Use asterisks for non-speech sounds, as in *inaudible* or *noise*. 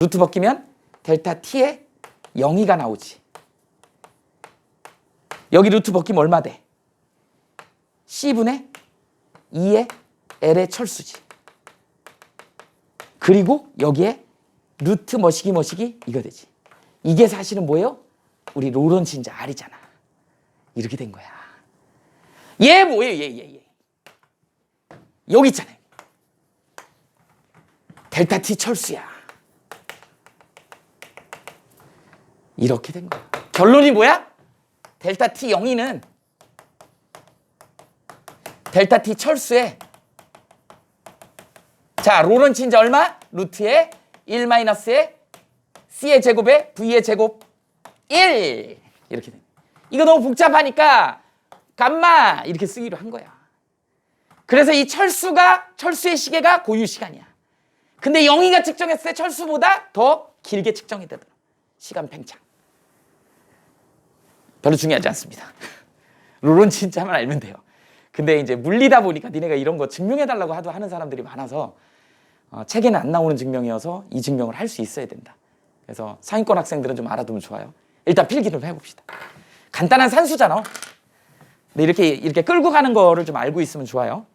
루트 벗기면 델타 t에 0이가 나오지. 여기 루트 벗기면 얼마 돼? c분의 2의 l의 철수지. 그리고 여기에 루트 머시기 머시기 이거 되지. 이게 사실은 뭐예요? 우리 로런츠 이제 R이잖아. 이렇게 된 거야. 얘 뭐예요? 얘, 얘, 얘. 여기 있잖아요. 델타 T 철수야. 이렇게 된 거야. 결론이 뭐야? 델타 T 영이는 델타 T 철수에 자 로런츠 이제 얼마? 루트에 1 마이너스에 C의 제곱에 V의 제곱 1 이렇게 돼. 이거 너무 복잡하니까 감마 이렇게 쓰기로 한 거야. 그래서 이 철수가 철수의 시계가 고유 시간이야. 근데 영희가 측정했을 때 철수보다 더 길게 측정이 되더라. 시간 팽창. 별로 중요하지 않습니다. *laughs* 룰은 진짜만 알면 돼요. 근데 이제 물리다 보니까 니네가 이런 거 증명해달라고 하도 하는 사람들이 많아서 어, 책에는 안 나오는 증명이어서 이 증명을 할 수 있어야 된다. 그래서 상위권 학생들은 좀 알아두면 좋아요. 일단 필기 좀 해봅시다. 간단한 산수잖아. 근데 이렇게 이렇게 끌고 가는 거를 좀 알고 있으면 좋아요.